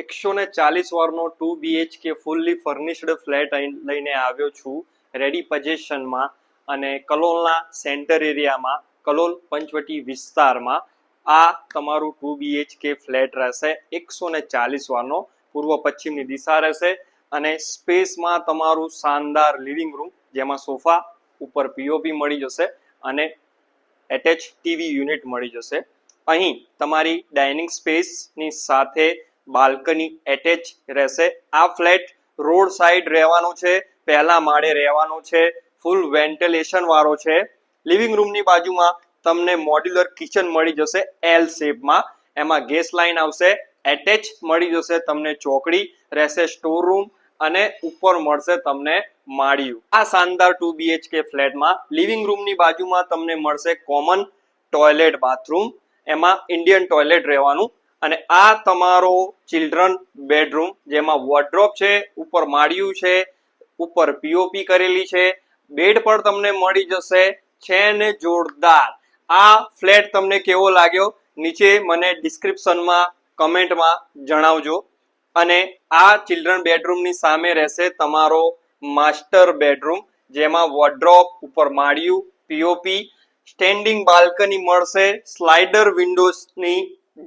એકસો ને ચાલીસ વારનો two BHK fully furnished flat લઈને આવ્યો છું રેડી પજેશનમાં અને કલોલના સેન્ટર એરિયામાં કલોલ પંચવટી વિસ્તારમાં આ તમારું ટુ બીએચકે ફ્લેટ રહેશે, એકસો ને ચાલીસ વારનો પૂર્વ પશ્ચિમની દિશા રહેશે અને સ્પેસમાં તમારું શાનદાર લિવિંગ રૂમ જેમાં સોફા ઉપર પીઓપી મળી જશે અને એટેચ ટીવી યુનિટ મળી જશે. અહીં તમારી ડાઇનિંગ સ્પેસની સાથે બાલ્કની એટેચ રહેશે. આ ફ્લેટ રોડ સાઈડ રહેવાનો છે, પહેલા માળે રહેવાનો છે ફૂલ વેન્ટિલેશન વાળો છે. લિવિંગ રૂમની બાજુમાં તમને મોડ્યુલર કિચન મળી જશે એલ શેપમાં એમાં ગેસ લાઇન આવશે એટેચ મળી જશે તમને ચોકડી, રહેશે સ્ટોર રૂમ અને ઉપર મળશે તમને માળિયું. આ શાનદાર ટુ બીએચકે ફ્લેટમાં લિવિંગ રૂમની બાજુમાં તમને મળશે કોમન ટોયલેટ બાથરૂમ એમાં ઇન્ડિયન ટોયલેટ રહેવાનું અને આ તમારો ચિલ્ડ્રન બેડરૂમ જેમાં વોર્ડ્રોપ છે, ઉપર માળિયું છે, ઉપર પીઓપી કરેલી છે બેડ પણ તમને મળી જશે, છે ને જોરદાર. આ ફ્લેટ તમને કેવો લાગ્યો? નીચે મને ડિસ્ક્રિપ્શનમાં કમેન્ટમાં જણાવજો. અને આ ચિલ્ડ્રન બેડરૂમની સામે રહેશે તમારો માસ્ટર બેડરૂમ જેમાં વોર્ડ્રોપ ઉપર માળિયું પીઓપી સ્ટેન્ડિંગ બાલ્કની મળશે સ્લાઇડર વિન્ડોઝની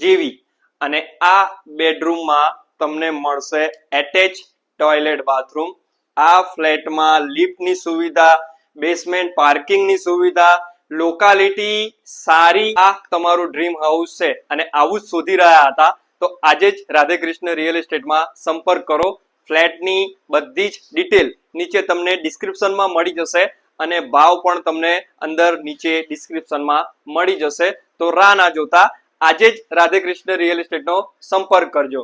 જેવી. અને આ બેડરૂમમાં તમને મળશે એટેચ ટોયલેટ બાથરૂમ આ ફ્લેટમાં લિફ્ટની સુવિધા બેસમેન્ટ પાર્કિંગની સુવિધા લોકાલિટી સારી આ તમારું ડ્રીમ હાઉસ છે. અને આવું જ શોધી રહ્યા હતા. તો આજે જ રાધે કૃષ્ણ રિયલ એસ્ટેટમાં સંપર્ક કરો. ફ્લેટની બધી જ ડિટેલ નીચે તમને ડિસ્ક્રિપ્શનમાં મળી જશે અને ભાવ પણ તમને અંદર નીચે ડિસ્ક્રિપ્શનમાં મળી જશે. તો રાહ ના જોતા આજે જ રાધે કૃષ્ણ રિયલ એસ્ટેટનો સંપર્ક કરજો.